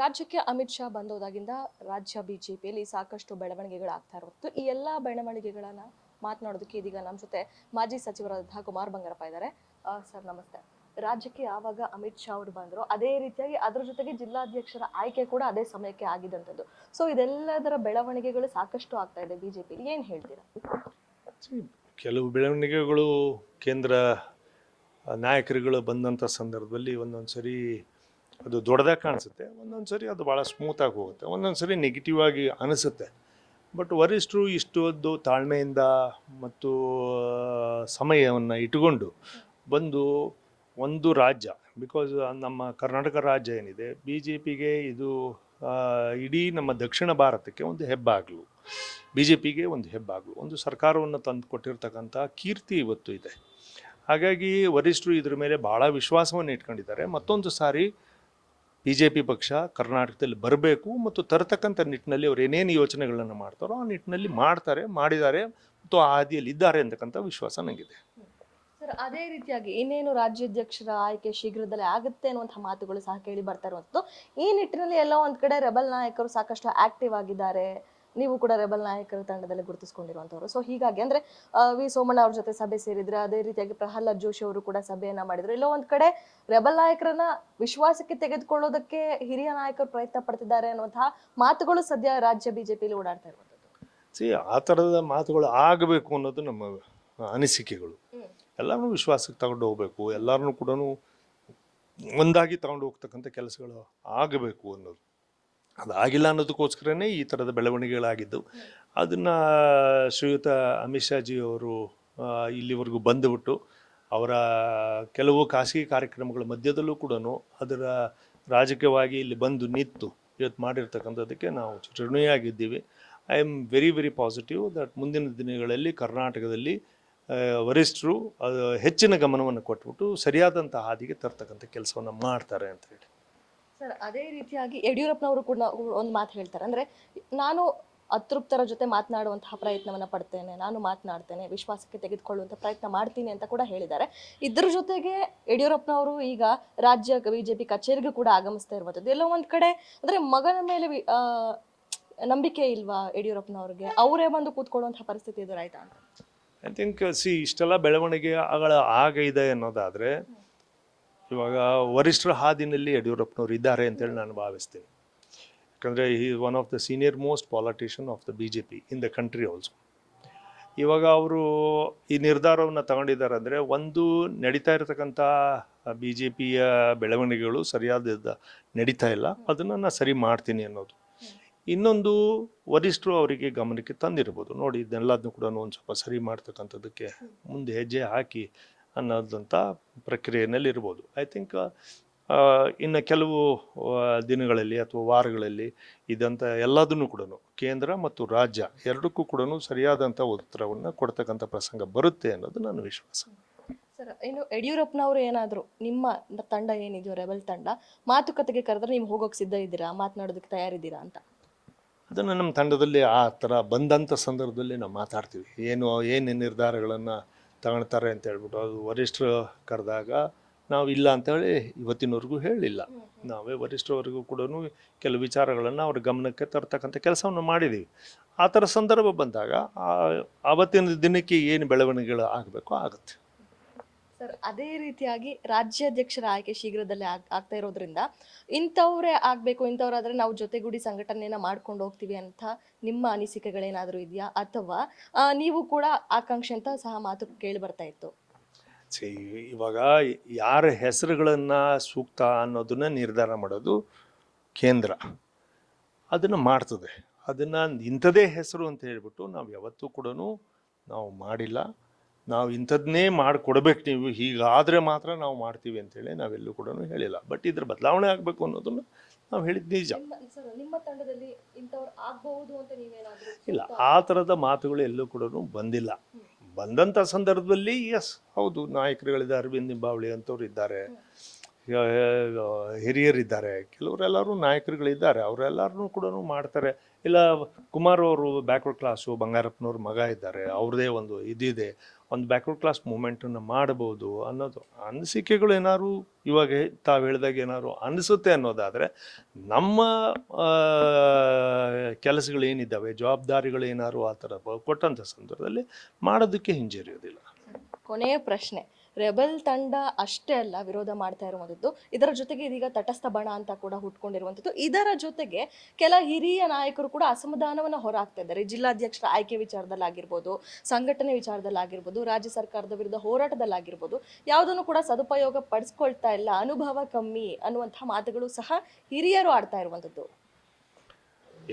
ರಾಜ್ಯಕ್ಕೆ ಅಮಿತ್ ಶಾ ಬಂದೋದಾಗಿಂದ ರಾಜ್ಯ ಬಿಜೆಪಿಯಲ್ಲಿ ಸಾಕಷ್ಟು ಬೆಳವಣಿಗೆಗಳಾಗ್ತಾ ಇರುತ್ತೆ ಈ ಎಲ್ಲ ಬೆಳವಣಿಗೆಗಳನ್ನ ಮಾತನಾಡೋದಕ್ಕೆ ಇದೀಗ ನಮ್ಮ ಜೊತೆ ಮಾಜಿ ಸಚಿವರಾದಂತಹ ಕುಮಾರ್ ಬಂಗಾರಪ್ಪ ಇದ್ದಾರೆ. ಸರ್ ನಮಸ್ತೆ. ರಾಜ್ಯಕ್ಕೆ ಯಾವಾಗ ಅಮಿತ್ ಶಾ ಅವರು ಬಂದರು, ಅದೇ ರೀತಿಯಾಗಿ ಅದರ ಜೊತೆಗೆ ಜಿಲ್ಲಾಧ್ಯಕ್ಷರ ಆಯ್ಕೆ ಕೂಡ ಅದೇ ಸಮಯಕ್ಕೆ ಆಗಿದಂಥದ್ದು. ಸೊ ಇದೆಲ್ಲದರ ಬೆಳವಣಿಗೆಗಳು ಸಾಕಷ್ಟು ಆಗ್ತಾ ಇದೆ ಬಿಜೆಪಿಲಿ ಏನು ಹೇಳ್ತೀರಾ? ಕೆಲವು ಬೆಳವಣಿಗೆಗಳು ಕೇಂದ್ರ ನಾಯಕರುಗಳು ಬಂದಂಥ ಸಂದರ್ಭದಲ್ಲಿ ಒಂದೊಂದು ಸರಿ ಅದು ದೊಡ್ಡದಾಗಿ ಕಾಣಿಸುತ್ತೆ ಒಂದೊಂದು ಸರಿ ಅದು ಭಾಳ ಸ್ಮೂತಾಗಿ ಹೋಗುತ್ತೆ ಒಂದೊಂದು ಸರಿ ನೆಗೆಟಿವ್ ಆಗಿ ಅನಿಸುತ್ತೆ. ಬಟ್ ವರಿಷ್ಠರು ಇಷ್ಟೊಂದು ತಾಳ್ಮೆಯಿಂದ ಮತ್ತು ಸಮಯವನ್ನು ಇಟ್ಟುಕೊಂಡು ಬಂದು ಒಂದು ರಾಜ್ಯ ಬಿಕಾಸ್ ನಮ್ಮ ಕರ್ನಾಟಕ ರಾಜ್ಯ ಏನಿದೆ ಬಿ ಜೆ ಪಿಗೆ ಇದು ಇಡೀ ನಮ್ಮ ದಕ್ಷಿಣ ಭಾರತಕ್ಕೆ ಒಂದು ಹೆಬ್ಬಾಗ್ಲು ಬಿ ಜೆ ಪಿಗೆ ಒಂದು ಹೆಬ್ಬಾಗ್ಲು, ಒಂದು ಸರ್ಕಾರವನ್ನು ತಂದು ಕೊಟ್ಟಿರ್ತಕ್ಕಂಥ ಕೀರ್ತಿ ಇವತ್ತು ಇದೆ. ಹಾಗಾಗಿ ವರಿಷ್ಠರು ಇದ್ರ ಮೇಲೆ ಭಾಳ ವಿಶ್ವಾಸವನ್ನು ಇಟ್ಕೊಂಡಿದ್ದಾರೆ. ಮತ್ತೊಂದು ಸಾರಿ ಬಿ ಜೆ ಪಿ ಪಕ್ಷ ಕರ್ನಾಟಕದಲ್ಲಿ ಬರಬೇಕು ಮತ್ತು ತರತಕ್ಕಂಥ ನಿಟ್ಟಿನಲ್ಲಿ ಅವ್ರು ಏನೇನು ಯೋಚನೆಗಳನ್ನು ಮಾಡ್ತಾರೋ ಆ ನಿಟ್ಟಿನಲ್ಲಿ ಮಾಡ್ತಾರೆ, ಮಾಡಿದ್ದಾರೆ ಮತ್ತು ಆ ಹಾದಿಯಲ್ಲಿ ಇದ್ದಾರೆ ಅಂತಕ್ಕಂಥ ವಿಶ್ವಾಸ ನನಗಿದೆ ಸರ್, ಅದೇ ರೀತಿಯಾಗಿ ಇನ್ನೇನು ರಾಜ್ಯಾಧ್ಯಕ್ಷರ ಆಯ್ಕೆ ಶೀಘ್ರದಲ್ಲೇ ಆಗುತ್ತೆ ಅನ್ನುವಂಥ ಮಾತುಗಳು ಸಹ ಕೇಳಿ ಬರ್ತಾ ಇರುವಂಥದ್ದು. ಈ ನಿಟ್ಟಿನಲ್ಲಿ ಎಲ್ಲ ಒಂದು ಕಡೆ ರೆಬಲ್ ನಾಯಕರು ಸಾಕಷ್ಟು ಆಕ್ಟಿವ್ ಆಗಿದ್ದಾರೆ. ನೀವು ಕೂಡ ರೆಬಲ್ ನಾಯಕರ ತಂಡದಲ್ಲಿ ಗುರುತಿಸಿಕೊಂಡಿರುವಂತವ್ರು. ಸೊ ಹೀಗಾಗಿ ಅಂದ್ರೆ ವಿ ಸೋಮಣ್ಣ ಅವ್ರ ಜೊತೆ ಸಭೆ ಸೇರಿದ್ರೆ ಅದೇ ರೀತಿಯಾಗಿ ಪ್ರಹ್ಲಾದ್ ಜೋಶಿ ಅವರು ಕೂಡ ಸಭೆಯನ್ನ ಮಾಡಿದ್ರು. ಇಲ್ಲ ಒಂದ್ ಕಡೆ ರೆಬಲ್ ನಾಯಕರನ್ನ ವಿಶ್ವಾಸಕ್ಕೆ ತೆಗೆದುಕೊಳ್ಳೋದಕ್ಕೆ ಹಿರಿಯ ನಾಯಕರು ಪ್ರಯತ್ನ ಪಡ್ತಿದ್ದಾರೆ ಅನ್ನುವಂತಹ ಮಾತುಗಳು ಸದ್ಯ ರಾಜ್ಯ ಬಿಜೆಪಿಯಲ್ಲಿ ಓಡಾಡ್ತಾ ಇರುವಂತದ್ದು. ಸಿ ಆ ಥರದ ಮಾತುಗಳು ಆಗಬೇಕು ಅನ್ನೋದು ನಮ್ಮ ಅನಿಸಿಕೆಗಳು. ಎಲ್ಲರನ್ನೂ ವಿಶ್ವಾಸಕ್ಕೆ ತಗೊಂಡು ಹೋಗ್ಬೇಕು. ಎಲ್ಲರನ್ನೂ ಕೂಡ ಒಂದಾಗಿ ತಗೊಂಡು ಹೋಗ್ತಕ್ಕಂಥ ಕೆಲಸಗಳು ಆಗಬೇಕು ಅನ್ನೋದು. ಅದಾಗಿಲ್ಲ ಅನ್ನೋದಕ್ಕೋಸ್ಕರನೇ ಈ ಥರದ ಬೆಳವಣಿಗೆಗಳಾಗಿದ್ದು ಅದನ್ನು ಶ್ರೀಯುತ ಅಮಿತ್ ಶಾಜಿ ಅವರು ಇಲ್ಲಿವರೆಗೂ ಬಂದುಬಿಟ್ಟು ಅವರ ಕೆಲವು ಖಾಸಗಿ ಕಾರ್ಯಕ್ರಮಗಳ ಮಧ್ಯದಲ್ಲೂ ಕೂಡ ಅದರ ರಾಜಕೀಯವಾಗಿ ಇಲ್ಲಿ ಬಂದು ನಿಂತು ಇವತ್ತು ಮಾಡಿರ್ತಕ್ಕಂಥದ್ದಕ್ಕೆ ನಾವು ಋಣಿಯಾಗಿದ್ದೀವಿ I am very very positive that ಮುಂದಿನ ದಿನಗಳಲ್ಲಿ ಕರ್ನಾಟಕದಲ್ಲಿ ವರಿಷ್ಠರು ಹೆಚ್ಚಿನ ಗಮನವನ್ನು ಕೊಟ್ಬಿಟ್ಟು ಸರಿಯಾದಂಥ ಹಾದಿಗೆ ತರ್ತಕ್ಕಂಥ ಕೆಲಸವನ್ನು ಮಾಡ್ತಾರೆ ಅಂತ ಹೇಳಿ. ಸರ್ ಅದೇ ರೀತಿಯಾಗಿ ಯಡಿಯೂರಪ್ಪನವರು ಕೂಡ ಒಂದು ಮಾತು ಹೇಳ್ತಾರೆ. ಅಂದ್ರೆ ನಾನು ಅತೃಪ್ತರ ಜೊತೆ ಮಾತನಾಡುವಂತಹ ಪ್ರಯತ್ನವನ್ನ ಪಡ್ತೇನೆ ನಾನು ಮಾತನಾಡ್ತೇನೆ ವಿಶ್ವಾಸಕ್ಕೆ ತೆಗೆದುಕೊಳ್ಳುವಂತ ಪ್ರಯತ್ನ ಮಾಡ್ತೀನಿ ಅಂತ ಕೂಡ ಹೇಳಿದ್ದಾರೆ. ಇದ್ರ ಜೊತೆಗೆ ಯಡಿಯೂರಪ್ಪನವರು ಈಗ ರಾಜ್ಯ ಬಿಜೆಪಿ ಕಚೇರಿಗೂ ಕೂಡ ಆಗಮಿಸ್ತಾ ಇರುವಂಥದ್ದು. ಎಲ್ಲೋ ಒಂದ್ ಕಡೆ ಅಂದ್ರೆ ಮಗನ ಮೇಲೆ ನಂಬಿಕೆ ಇಲ್ವಾ ಯಡಿಯೂರಪ್ಪನವ್ರಿಗೆ? ಅವರೇ ಬಂದು ಕೂತ್ಕೊಳ್ಳುವಂತಹ ಪರಿಸ್ಥಿತಿ ಎದುರಾಯ್ತಾ ಅಂತ? ಐ ಥಿಂಕ್ ಸಿ ಇಷ್ಟೆಲ್ಲ ಬೆಳವಣಿಗೆ ಆಗೈದೆ ಅನ್ನೋದಾದರೆ ಇವಾಗ ವರಿಷ್ಠರ ಹಾದಿನಲ್ಲಿ ಯಡಿಯೂರಪ್ಪನವರು ಇದ್ದಾರೆ ಅಂತೇಳಿ ನಾನು ಭಾವಿಸ್ತೀನಿ. ಯಾಕಂದರೆ ಈ one of the senior most politician of the B J P in the country also ಇವಾಗ ಅವರು ಈ ನಿರ್ಧಾರವನ್ನು ತಗೊಂಡಿದ್ದಾರೆ ಅಂದರೆ ಒಂದು ನಡೀತಾ ಇರತಕ್ಕಂಥ ಬಿ ಜೆ ಪಿಯ ಬೆಳವಣಿಗೆಗಳು ಸರಿಯಾದ ನಡೀತಾ ಇಲ್ಲ. ಅದನ್ನು ನಾನು ಸರಿ ಮಾಡ್ತೀನಿ ಅನ್ನೋದು. ಇನ್ನೊಂದು ವರಿಷ್ಠರು ಅವರಿಗೆ ಗಮನಕ್ಕೆ ತಂದಿರ್ಬೋದು. ನೋಡಿ ಇದನ್ನೆಲ್ಲದನ್ನು ಕೂಡ ಒಂದು ಸ್ವಲ್ಪ ಸರಿ ಮಾಡ್ತಕ್ಕಂಥದ್ದಕ್ಕೆ ಮುಂದೆ ಹೆಜ್ಜೆ ಹಾಕಿ ಅನ್ನೋದಂಥ ಪ್ರಕ್ರಿಯೆಯಲ್ಲಿ ಇರ್ಬೋದು. ಐ ಥಿಂಕ್ ಇನ್ನು ಕೆಲವು ದಿನಗಳಲ್ಲಿ ಅಥವಾ ವಾರಗಳಲ್ಲಿ ಇದಂಥ ಎಲ್ಲದನ್ನು ಕೂಡ ಕೇಂದ್ರ ಮತ್ತು ರಾಜ್ಯ ಎರಡಕ್ಕೂ ಕೂಡ ಸರಿಯಾದಂಥ ಉತ್ತರವನ್ನು ಕೊಡ್ತಕ್ಕಂಥ ಪ್ರಸಂಗ ಬರುತ್ತೆ ಅನ್ನೋದು ನನ್ನ ವಿಶ್ವಾಸ. ಸರ್ ಇನ್ನು ಯಡಿಯೂರಪ್ಪನವರು ಏನಾದರೂ ನಿಮ್ಮ ತಂಡ ಏನಿದೆಯೋ ರೆಬಲ್ ತಂಡ ಮಾತುಕತೆಗೆ ಕರೆದ್ರೆ ನೀವು ಹೋಗೋಕೆ ಸಿದ್ಧ ಇದ್ದೀರಾ? ಮಾತನಾಡೋದಕ್ಕೆ ತಯಾರಿದ್ದೀರಾ ಅಂತ? ಅದನ್ನು ನಮ್ಮ ತಂಡದಲ್ಲಿ ಆ ಥರ ಬಂದಂಥ ಸಂದರ್ಭದಲ್ಲಿ ನಾವು ಮಾತಾಡ್ತೀವಿ. ಏನು ಏನು ನಿರ್ಧಾರಗಳನ್ನು ತಗೊಳ್ತಾರೆ ಅಂತ ಹೇಳ್ಬಿಟ್ಟು ಅದು ವರಿಷ್ಠರು ಕರೆದಾಗ ನಾವು ಇಲ್ಲ ಅಂತೇಳಿ ಇವತ್ತಿನವರೆಗೂ ಹೇಳಿಲ್ಲ. ನಾವೇ ವರಿಷ್ಠರವರೆಗೂ ಕೂಡ ಕೆಲವು ವಿಚಾರಗಳನ್ನು ಅವ್ರ ಗಮನಕ್ಕೆ ತರ್ತಕ್ಕಂಥ ಕೆಲಸವನ್ನು ಮಾಡಿದ್ದೀವಿ ಆ ಥರ ಸಂದರ್ಭ ಬಂದಾಗ ಆವತ್ತಿನ ದಿನಕ್ಕೆ ಏನು ಬೆಳವಣಿಗೆಗಳು ಆಗಬೇಕೋ ಆಗುತ್ತೆ. ಸರ್, ಅದೇ ರೀತಿಯಾಗಿ ರಾಜ್ಯಾಧ್ಯಕ್ಷರ ಆಯ್ಕೆ ಶೀಘ್ರದಲ್ಲೇ ಆಗ್- ಆಗ್ತಾ ಇರೋದ್ರಿಂದ ಇಂಥವ್ರೇ ಆಗಬೇಕು, ಇಂಥವ್ರಾದ್ರೆ ನಾವು ಜೊತೆಗೂಡಿ ಸಂಘಟನೆಯನ್ನ ಮಾಡ್ಕೊಂಡು ಹೋಗ್ತೀವಿ ಅಂತ ನಿಮ್ಮ ಅನಿಸಿಕೆಗಳೇನಾದರೂ ಇದೆಯಾ? ಅಥವಾ ನೀವು ಕೂಡ ಆಕಾಂಕ್ಷೆ ಅಂತ ಸಹ ಮಾತು ಕೇಳಿ ಬರ್ತಾ ಇತ್ತು. ಇವಾಗ ಯಾರ ಹೆಸರುಗಳನ್ನ ಸೂಕ್ತ ಅನ್ನೋದನ್ನ ನಿರ್ಧಾರ ಮಾಡೋದು ಕೇಂದ್ರ. ಅದನ್ನು ಮಾಡ್ತದೆ. ಅದನ್ನು ಇಂಥದೇ ಹೆಸರು ಅಂತ ಹೇಳ್ಬಿಟ್ಟು ನಾವು ಯಾವತ್ತೂ ಕೂಡ ನಾವು ಮಾಡಿಲ್ಲ. ನಾವು ಇಂಥದ್ದನ್ನೇ ಮಾಡಿಕೊಡ್ಬೇಕು ನೀವು ಹೀಗಾದರೆ ಮಾತ್ರ ನಾವು ಮಾಡ್ತೀವಿ ಅಂತೇಳಿ ನಾವೆಲ್ಲೂ ಕೂಡ ಹೇಳಿಲ್ಲ. ಬಟ್ ಇದ್ರ ಬದಲಾವಣೆ ಆಗಬೇಕು ಅನ್ನೋದನ್ನು ನಾವು ಹೇಳಿದ್ದು ನಿಜ. ಇಲ್ಲ ಆ ಥರದ ಮಾತುಗಳು ಎಲ್ಲೂ ಕೂಡ ಬಂದಿಲ್ಲ. ಬಂದಂಥ ಸಂದರ್ಭದಲ್ಲಿ ಎಸ್ ಹೌದು ನಾಯಕರುಗಳಿದೆ ಅರವಿಂದ್ ನಿಂಬಾವಳಿ ಅಂತವ್ರು ಇದ್ದಾರೆ. ಹಿರಿಯರಿದ್ದಾರೆ. ಕೆಲವರೆಲ್ಲರೂ ನಾಯಕರುಗಳಿದ್ದಾರೆ. ಅವರೆಲ್ಲರೂ ಕೂಡ ಮಾಡ್ತಾರೆ. ಇಲ್ಲ, ಕುಮಾರ್ ಅವರು ಬ್ಯಾಕ್ವರ್ಡ್ ಕ್ಲಾಸು ಬಂಗಾರಪ್ಪನವ್ರ ಮಗ ಇದ್ದಾರೆ, ಅವ್ರದೇ ಒಂದು ಇದಿದೆ, ಒಂದು ಬ್ಯಾಕ್ವರ್ಡ್ ಕ್ಲಾಸ್ ಮೂಮೆಂಟನ್ನು ಮಾಡಬಹುದು ಅನ್ನೋದು ಅನಿಸಿಕೆಗಳು ಏನಾದ್ರು ಇವಾಗ ತಾವು ಹೇಳಿದಾಗ ಏನಾದ್ರು ಅನಿಸುತ್ತೆ ಅನ್ನೋದಾದರೆ, ನಮ್ಮ ಕೆಲಸಗಳೇನಿದ್ದಾವೆ, ಜವಾಬ್ದಾರಿಗಳು ಏನಾದ್ರು ಆ ಥರ ಕೊಟ್ಟಂಥ ಸಂದರ್ಭದಲ್ಲಿ ಮಾಡೋದಕ್ಕೆ ಹಿಂಜರಿಯೋದಿಲ್ಲ. ಕೊನೆಯ ಪ್ರಶ್ನೆ. ರೆಬಲ್ ತಂಡ ಅಷ್ಟೇ ಅಲ್ಲ ವಿರೋಧ ಮಾಡ್ತಾ ಇರುವಂಥದ್ದು. ಇದರ ಜೊತೆಗೆ ಇದೀಗ ತಟಸ್ಥ ಬಣ ಅಂತ ಕೂಡ ಹುಟ್ಕೊಂಡಿರುವಂಥದ್ದು. ಇದರ ಜೊತೆಗೆ ಕೆಲ ಹಿರಿಯ ನಾಯಕರು ಕೂಡ ಅಸಮಾಧಾನವನ್ನು ಹೊರಹಾಕ್ತಾ ಇದ್ದಾರೆ. ಜಿಲ್ಲಾಧ್ಯಕ್ಷರ ಆಯ್ಕೆ ವಿಚಾರದಲ್ಲಾಗಿರ್ಬೋದು ಸಂಘಟನೆ ವಿಚಾರದಲ್ಲಾಗಿರ್ಬೋದು ರಾಜ್ಯ ಸರ್ಕಾರದ ವಿರುದ್ಧ ಹೋರಾಟದಲ್ಲಾಗಿರ್ಬೋದು ಯಾವುದನ್ನು ಕೂಡ ಸದುಪಯೋಗ ಪಡಿಸ್ಕೊಳ್ತಾ ಇಲ್ಲ ಅನುಭವ ಕಮ್ಮಿ ಅನ್ನುವಂಥ ಮಾತುಗಳು ಸಹ ಹಿರಿಯರು ಆಡ್ತಾ ಇರುವಂಥದ್ದು.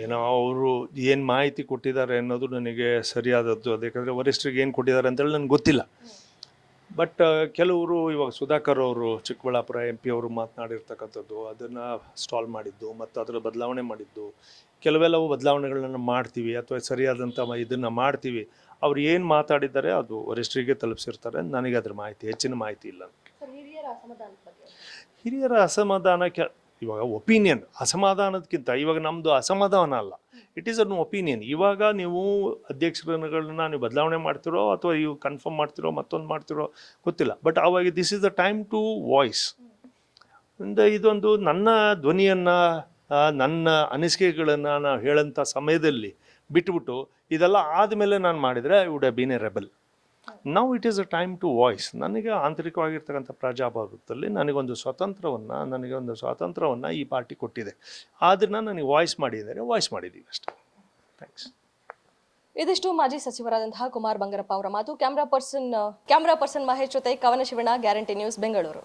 ಏನೋ ಅವರು ಏನು ಮಾಹಿತಿ ಕೊಟ್ಟಿದ್ದಾರೆ ಅನ್ನೋದು ನನಗೆ ಸರಿಯಾದದ್ದು. ಅದಕ್ಕೆ ವರಿಷ್ಠರಿಗೆ ಏನು ಕೊಟ್ಟಿದ್ದಾರೆ ಅಂತೇಳಿ ನನಗೆ ಗೊತ್ತಿಲ್ಲ. ಬಟ್ ಕೆಲವರು ಇವಾಗ ಸುಧಾಕರ್ ಅವರು ಚಿಕ್ಕಬಳ್ಳಾಪುರ ಎಂ ಪಿ ಅವರು ಮಾತನಾಡಿರ್ತಕ್ಕಂಥದ್ದು ಅದನ್ನು ಸ್ಟಾಲ್ ಮಾಡಿದ್ದು ಮತ್ತು ಅದರ ಬದಲಾವಣೆ ಮಾಡಿದ್ದು ಕೆಲವೆಲ್ಲವೂ ಬದಲಾವಣೆಗಳನ್ನು ಮಾಡ್ತೀವಿ ಅಥವಾ ಸರಿಯಾದಂಥ ಇದನ್ನು ಮಾಡ್ತೀವಿ. ಅವ್ರು ಏನು ಮಾತಾಡಿದ್ದಾರೆ ಅದು ವರಿಷ್ಠರಿಗೆ ತಲುಪಿಸಿರ್ತಾರೆ. ನನಗೆ ಅದ್ರ ಮಾಹಿತಿ ಹೆಚ್ಚಿನ ಮಾಹಿತಿ ಇಲ್ಲ. ಹಿರಿಯರ ಅಸಮಾಧಾನ ಅಸಮಾಧಾನಕ್ಕೆ ಇವಾಗ ಒಪಿನಿಯನ್ ಅಸಮಾಧಾನದಕ್ಕಿಂತ ಇವಾಗ ನಮ್ಮದು ಅಸಮಾಧಾನ ಅಲ್ಲ. ಇಟ್ ಈಸ್ ಅನ್ ಒಪಿನಿಯನ್ ಇವಾಗ ನೀವು ಅಧ್ಯಕ್ಷರುಗಳನ್ನ ನೀವು ಬದಲಾವಣೆ ಮಾಡ್ತಿರೋ ಅಥವಾ ಇವು ಕನ್ಫರ್ಮ್ ಮಾಡ್ತಿರೋ, ಮತ್ತೊಂದು ಮಾಡ್ತಿರೋ ಗೊತ್ತಿಲ್ಲ. ಬಟ್ ಅವಾಗ this is the time to voice ಅಂದರೆ ಇದೊಂದು ನನ್ನ ಧ್ವನಿಯನ್ನು ನನ್ನ ಅನಿಸಿಕೆಗಳನ್ನು ನಾನು ಹೇಳೋಂಥ ಸಮಯದಲ್ಲಿ ಬಿಟ್ಬಿಟ್ಟು ಇದೆಲ್ಲ ಆದಮೇಲೆ ನಾನು ಮಾಡಿದರೆ I would been a rebel ನಾವು it is a time to voice ನನಗೆ ಆಂತರಿಕವಾಗಿರ್ತಕ್ಕಂಥ ಪ್ರಜಾಭಾಗದಲ್ಲಿ ನನಗೊಂದು ಸ್ವತಂತ್ರವನ್ನು ನನಗೆ ಒಂದು ಸ್ವಾತಂತ್ರ್ಯವನ್ನು ಈ ಪಾರ್ಟಿ ಕೊಟ್ಟಿದೆ. ಅದನ್ನು ನನಗೆ ವಾಯ್ಸ್ ಮಾಡಿದ್ದಾರೆ. ವಾಯ್ಸ್ ಮಾಡಿದ್ದೀವಿ ಅಷ್ಟೇ. ಥ್ಯಾಂಕ್ಸ್ ಇದಿಷ್ಟು ಮಾಜಿ ಸಚಿವರಾದಂತಹ ಕುಮಾರ್ ಬಂಗಾರಪ್ಪ ಅವರ ಮಾತು. Camera person camera person Mahesh ಜೊತೆ ಕವನ ಶಿವಣ್ಣ ಗ್ಯಾರಂಟಿ ನ್ಯೂಸ್ ಬೆಂಗಳೂರು